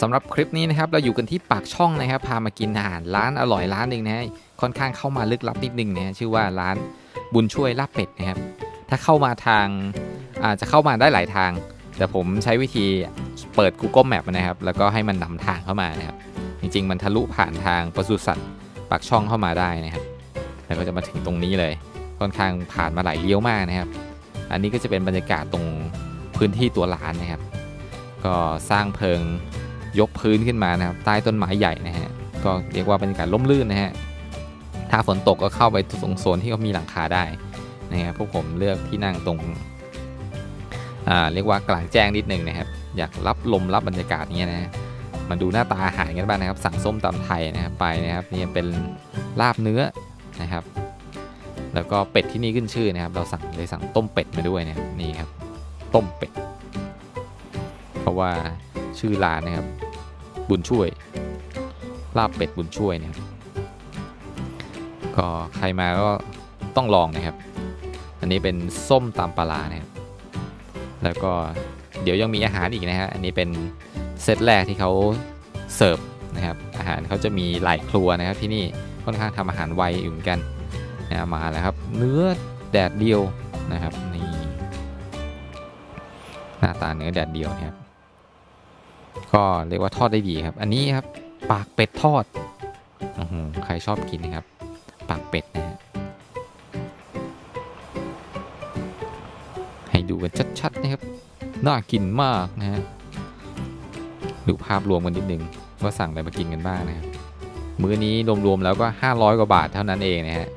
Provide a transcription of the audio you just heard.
สำหรับคลิปนี้นะครับเราอยู่กันที่ปากช่องนะครับพามากินอาหารร้านอร่อยร้านหนึ่งนะฮะค่อนข้างเข้ามาลึกลับนิดนึงนะฮะชื่อว่าร้านบุญช่วยลาบเป็ดนะครับถ้าเข้ามาทางอาจจะเข้ามาได้หลายทาง แต่ผมใช้วิธีเปิด Google Map นะครับแล้วก็ให้มันนำทางเข้ามานะครับจริง ๆ มันทะลุผ่านทางปศุสัตว์ปากช่องเข้ามาได้นะครับแล้วก็จะมาถึงตรงนี้เลย ค่อนข้างผ่านมาหลายเลี้ยวมากนะครับ อันนี้ก็จะเป็นบรรยากาศตรงพื้นที่ตัวร้านนะครับ ก็สร้างเพิง ยกพื้นขึ้นมานะครับใต้ต้นไม้ใหญ่นะฮะก็เรียกว่าบรรยากาศร่มรื่นนะฮะถ้าฝนตกก็เข้าไปตรงโซนที่เขามีหลังคาได้นะครับพวกผมเลือกที่นั่งตรงอ่าเรียกว่ากลางแจ้งนิดนึงนะครับ อยากรับลมรับบรรยากาศเนี้ยนะฮะมาดูหน้าตาอาหารกันบ้างนะครับสั่งส้มตำไทยนะครับไปนะครับนี่เป็นลาบเนื้อนะครับ แล้วก็เป็ดที่นี่ขึ้นชื่อนะครับ เราสั่งเลยสั่งต้มเป็ดมาด้วยนะครับนี่ครับ ต้มเป็ด เพราะว่า ชื่อร้านนะครับ บุญช่วย ลาบเป็ดบุญช่วยนะครับก็ใครมาก็ต้องลองนะครับ อันนี้เป็นส้มตำปลานะครับแล้วก็เดี๋ยวยังมีอาหารอีกนะฮะอันนี้เป็นเซตแรกที่เขาเสิร์ฟนะครับ อาหารเขาจะมีหลายครัวนะครับที่นี่ค่อนข้างทำอาหารไวอยู่เหมือนกันนะมาแล้วครับ เนื้อแดดเดียวนะครับนี่หน้าตาเนื้อแดดเดียวนะครับ ก็เรียกว่าทอดได้ดีครับ อันนี้ครับปากเป็ดทอดออหือใครชอบกินนะครับ ปากเป็ดนะฮะให้ดูกันชัดๆนะครับ น่ากินมากนะฮะดูภาพรวมกันนิดนึงว่าสั่งอะไรมากินกันบ้างนะครับมื้อนี้รวมๆแล้วก็ 500 กว่าบาทเท่านั้นเองนะฮะ